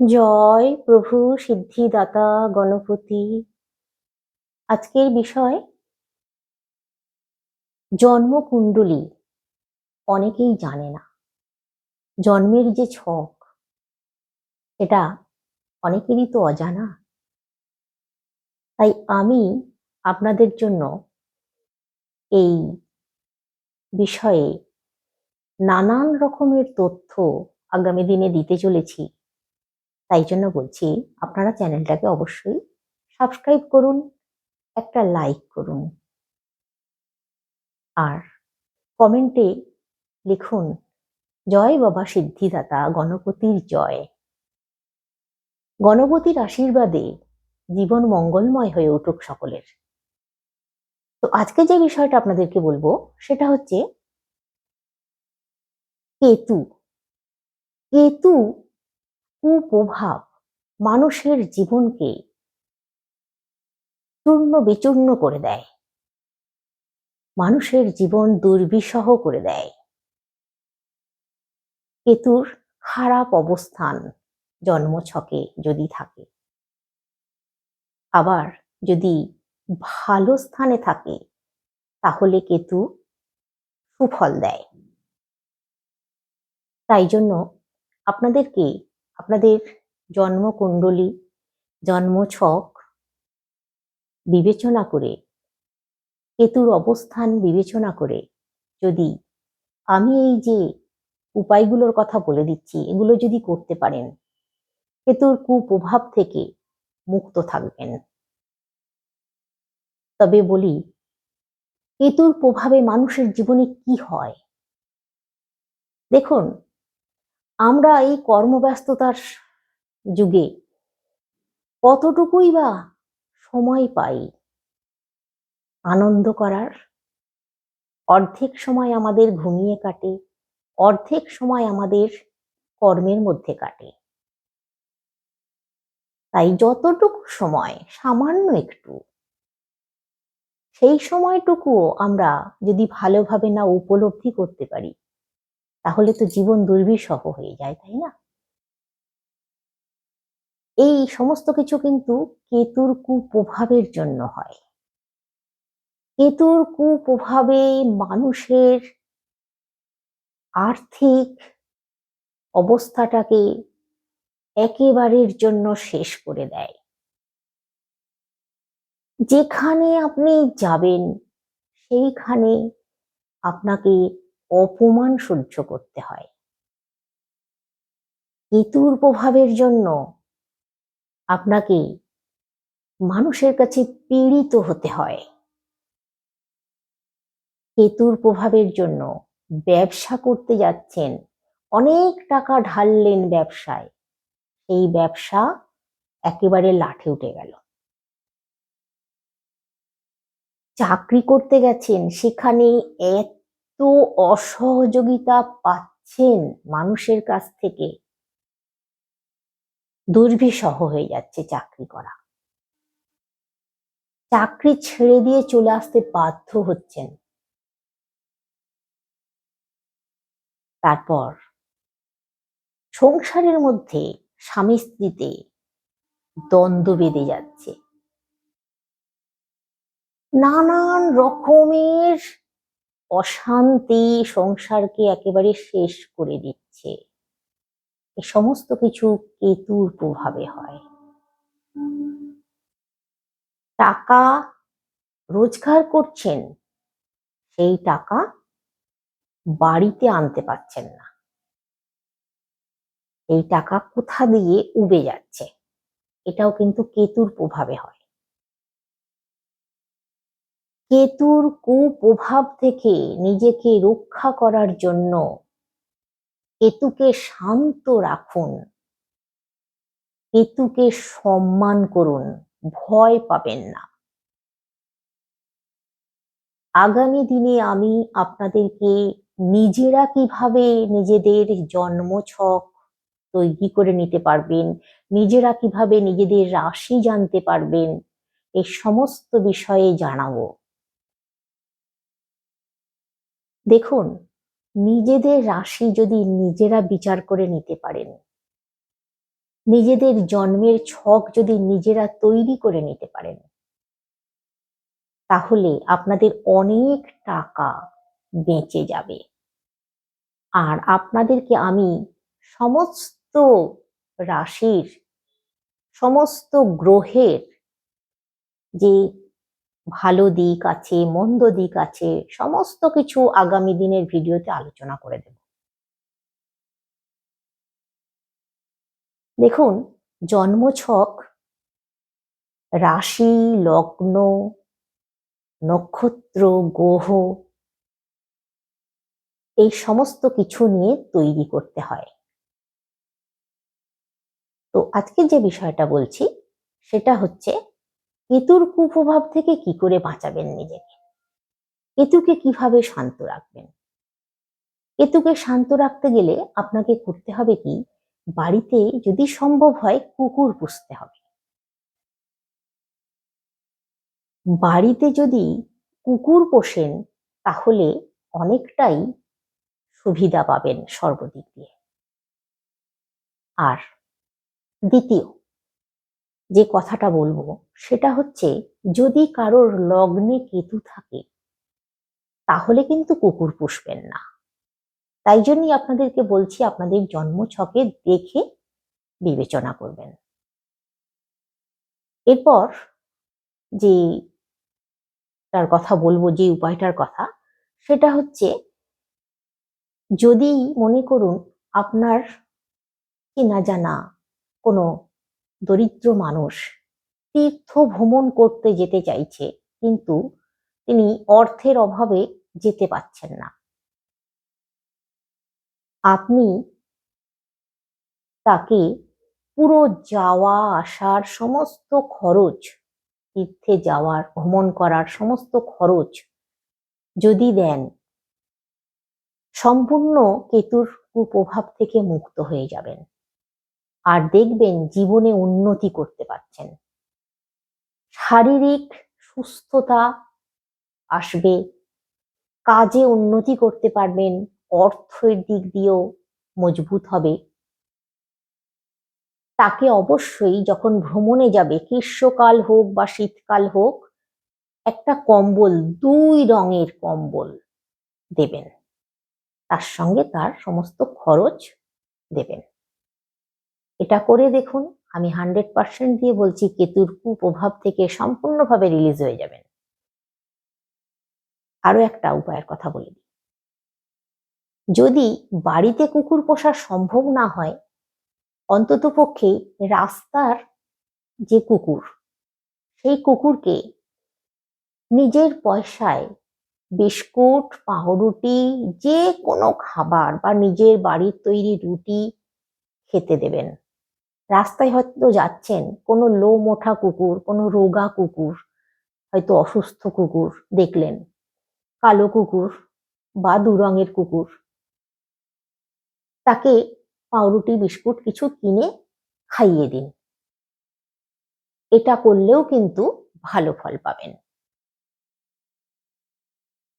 জয় প্রভু সিদ্ধিদাতা গণপতি। আজকের বিষয় জন্মকুণ্ডলী। অনেকেই জানে না। জন্মের যে ছক, এটা অনেকেরই তো অজানা। তাই আমি আপনাদের জন্য এই বিষয়ে নানান রকমের তথ্য আগামী দিনে দিতে চলেছি। তাই জন্য বলছি, আপনারা চ্যানেলটাকে অবশ্যই সাবস্ক্রাইব করুন, একটা লাইক করুন। আর কমেন্টে লিখুন, জয় বাবা সিদ্ধিদাতা, গণপতির জয়। গণপতির আশীর্বাদে জীবন মঙ্গলময় হয়ে উঠুক সকলের। তো আজকে যে বিষয়টা আপনাদেরকে বলব, সেটা হচ্ছে কেতু। কেতু কুপ্রভাব মানুষের জীবনকে চূর্ণ বিচূর্ণ করে দেয়। মানুষের জীবন দুর্বিষহ করে দেয়। কেতুর খারাপ অবস্থান জন্মছকে যদি থাকে, আবার যদি ভালো স্থানে থাকে, তাহলে কেতু সুফল দেয়। তাই জন্য আপনাদেরকে আপনাদের জন্মকুণ্ডলী, জন্মছক বিবেচনা করে, কেতুর অবস্থান বিবেচনা করে যদি আমি এই যে উপায়গুলোর কথা বলে দিচ্ছি, এগুলো যদি করতে পারেন, কেতুর কুপ্রভাব থেকে মুক্ত থাকবেন। তবে বলি, কেতুর প্রভাবে মানুষের জীবনে কি হয়? দেখুন আমরা এই কর্মব্যস্ততার যুগে কতটুকুই বা সময় পাই? আনন্দ করার? অর্ধেক সময় আমাদের ঘুমিয়ে কাটে, অর্ধেক সময় আমাদের কর্মের মধ্যে কাটে। তাই যতটুকু সময়, সামান্য একটু। সেই সময়টুকুও আমরা যদি ভালোভাবে না উপলব্ধি করতে পারি তাহলে তো জীবন দুর্বিষহ হয়ে যায়, তাই না? এই সমস্ত কিছু কিন্তু কেতুর কুপ্রভাবের জন্য হয়। কেতুর কুপ্রভাবে মানুষের আর্থিক অবস্থাটাকে একেবারের জন্য শেষ করে দেয়। যেখানে আপনি যাবেন, সেইখানে আপনাকে অপমান সহ্য করতে হয়। কেতুর প্রভাবের জন্য আপনাকে মানুষের কাছে পীড়িত হতে হয়। কেতুর প্রভাবের জন্য ব্যবসা করতে যাচ্ছেন, অনেক টাকা ঢাললেন ব্যবসায়, সেই ব্যবসা একেবারে লাঠে উঠে গেল। চাকরি করতে গেছেন, সেখানে এত অসহযোগিতা পাচ্ছেন মানুষের কাছ থেকে। দুর্বিষহ হয়ে যাচ্ছে চাকরি করা। চাকরি ছেড়ে দিয়ে চলে আসতে বাধ্য হচ্ছেন। তারপর সংসারের মধ্যে স্বামী স্ত্রীতে দ্বন্দ্ব বেঁধে যাচ্ছে। নানান রকমের অশান্তি সংসারকে একেবারে শেষ করে দিচ্ছে। এ সমস্ত কিছু কেতুর প্রভাবে হয়। টাকা রোজগার করছেন, সেই টাকা বাড়িতে আনতে পারছেন না। এই টাকা কোথা দিয়ে উবে যাচ্ছে? এটাও কিন্তু কেতুর প্রভাবে হয়। কেতুর কুপ্রভাব থেকে নিজেকে রক্ষা করার জন্য কেতুকে শান্ত রাখুন। কেতুকে সম্মান করুন, ভয় পাবেন না। আগামী দিনে আমি আপনাদেরকে নিজেরা কীভাবে নিজেদের জন্মছক তৈরি করে নিতে পারবেন, নিজেরা কীভাবে নিজেদের রাশি জানতে পারবেন এই সমস্ত বিষয়ে জানাব। দেখুন, নিজেদের রাশি যদি নিজেরা বিচার করে নিতে পারেন, নিজেদের জন্মের ছক যদি নিজেরা তৈরি করে নিতে পারেন, তাহলে আপনাদের অনেক টাকা বেঁচে যাবে। আর আপনাদেরকে আমি সমস্ত রাশির, সমস্ত গ্রহের যে ভালো দিক আছে, মন্দ দিক আছে, সমস্ত কিছু আগামী দিনের ভিডিওতে আলোচনা করে দেব। দেখুন, জন্মছক, রাশি, লগ্ন, নক্ষত্র, গ্রহ, এই সমস্ত কিছু নিয়ে তৈরি করতে হয়। তো আজকে যে বিষয়টা বলছি, সেটা হচ্ছে কেতুর কুপ্রভাব থেকে কি করে বাঁচাবেন নিজেকে? কেতুকে কীভাবে শান্ত রাখবেন? কেতুকে শান্ত রাখতে গেলে আপনাকে করতে হবে কি? বাড়িতে যদি সম্ভব হয় কুকুর পুষতে হবে। বাড়িতে যদি কুকুর পোষেন, তাহলে অনেকটাই সুবিধা পাবেন সর্বদিক দিয়ে। আর দ্বিতীয় যে কথাটা বলব, সেটা হচ্ছে যদি কারোর লগ্নে কেতু থাকে, তাহলে কিন্তু কুকুর পুষবেন না। তাই জন্যই আপনাদেরকে বলছি, আপনাদের জন্ম ছকে দেখে বিবেচনা করবেন। এরপর যে তার কথা বলব, যে উপায়টার কথা, সেটা হচ্ছে যদি মনে করুন আপনার চেনা জানা কোনো দরিদ্র মানুষ। তীর্থ ভ্রমণ করতে যেতে চাইছে, কিন্তু তিনি অর্থের অভাবে যেতে পাচ্ছেন না। আপনি তাকে পুরো যাওয়া আসার সমস্ত খরচ, তীর্থে যাওয়ার, ভ্রমণ করার সমস্ত খরচ যদি দেন, সম্পূর্ণ কেতুর কুপ্রভাব থেকে মুক্ত হয়ে যাবেন। আর দেখবেন জীবনে উন্নতি করতে পারছেন। শারীরিক সুস্থতা আসবে, কাজে উন্নতি করতে পারবেন, অর্থের দিক দিয়েও মজবুত হবে। তাকে অবশ্যই যখন ভ্রমণে যাবে, গ্রীষ্মকাল হোক বা শীতকাল হোক, একটা কম্বল, দুই রঙের কম্বল দেবেন। তার সঙ্গে তার সমস্ত খরচ দেবেন। এটা করে দেখুন, আমি হান্ড্রেড পার্সেন্ট দিয়ে বলছি কেতুর কুপ্রভাব থেকে সম্পূর্ণভাবে রিলিজ হয়ে যাবেন। আরও একটা উপায়ের কথা বলি যদি বাড়িতে কুকুর পোষা সম্ভব না হয় অন্ততপক্ষে রাস্তার যে কুকুর, সেই কুকুরকে নিজের পয়সায় বিস্কুট, পাউরুটি, যে কোনো খাবার বা নিজের বাড়ির তৈরি রুটি খেতে দেবেন। রাস্তায় হয়তো যাচ্ছেন, কোনো লো মোঠা কুকুর, কোনো রোগা কুকুর, হয়তো অসুস্থ কুকুর দেখলেন, কালো কুকুর বা দু রঙের কুকুর। তাকে পাউরুটি, বিস্কুট কিছু কিনে খাইয়ে দিন। এটা করলেও কিন্তু ভালো ফল পাবেন।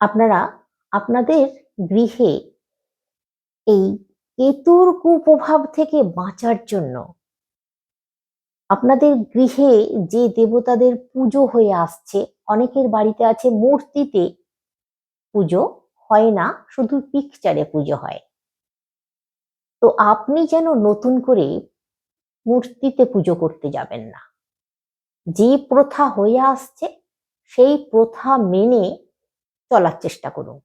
আপনারা আপনাদের গৃহে এই কেতুর কুপ্রভাব থেকে বাঁচার জন্য আপনাদের গৃহে যে দেবতাদের পুজো হয়ে আসছে, অনেকের বাড়িতে আছে মূর্তিতে পুজো, হয় না, শুধু পিকচারে পুজো হয়। তো আপনি যেন নতুন করে মূর্তিতে পুজো করতে যাবেন না। যে প্রথা হয়ে আসছে, সেই প্রথা মেনে চলার চেষ্টা করুন।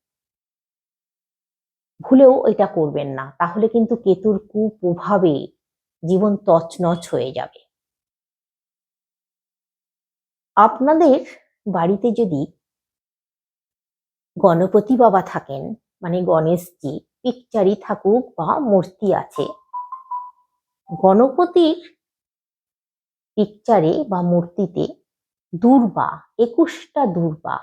ভুলেও এটা করবেন না, তাহলে কিন্তু কেতুর কুপ্রভাবে জীবন তছনছ হয়ে যাবে। আপনাদের বাড়িতে যদি গণপতি বাবা থাকেন মানে গণেশজি, পিকচারই থাকুক বা মূর্তি আছে, গণপতির পিকচারে বা মূর্তিতে দুর্বা, একুশটা দুর্বা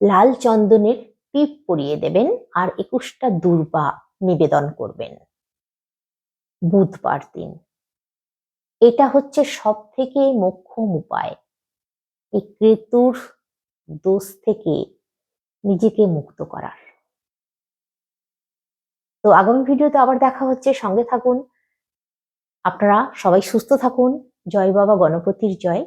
লাল চন্দনের টিপ পরিয়ে দেবেন আর একুশটা দুর্বা নিবেদন করবেন। বুধবার দিন। এটা হচ্ছে সব থেকে মোক্ষম উপায়। এই কেতুর দোষ থেকে নিজেকে মুক্ত করার। তো আগামী ভিডিওতে আবার দেখা হচ্ছে। সঙ্গে থাকুন। আপনারা সবাই সুস্থ থাকুন। জয় বাবা, গণপতির জয়।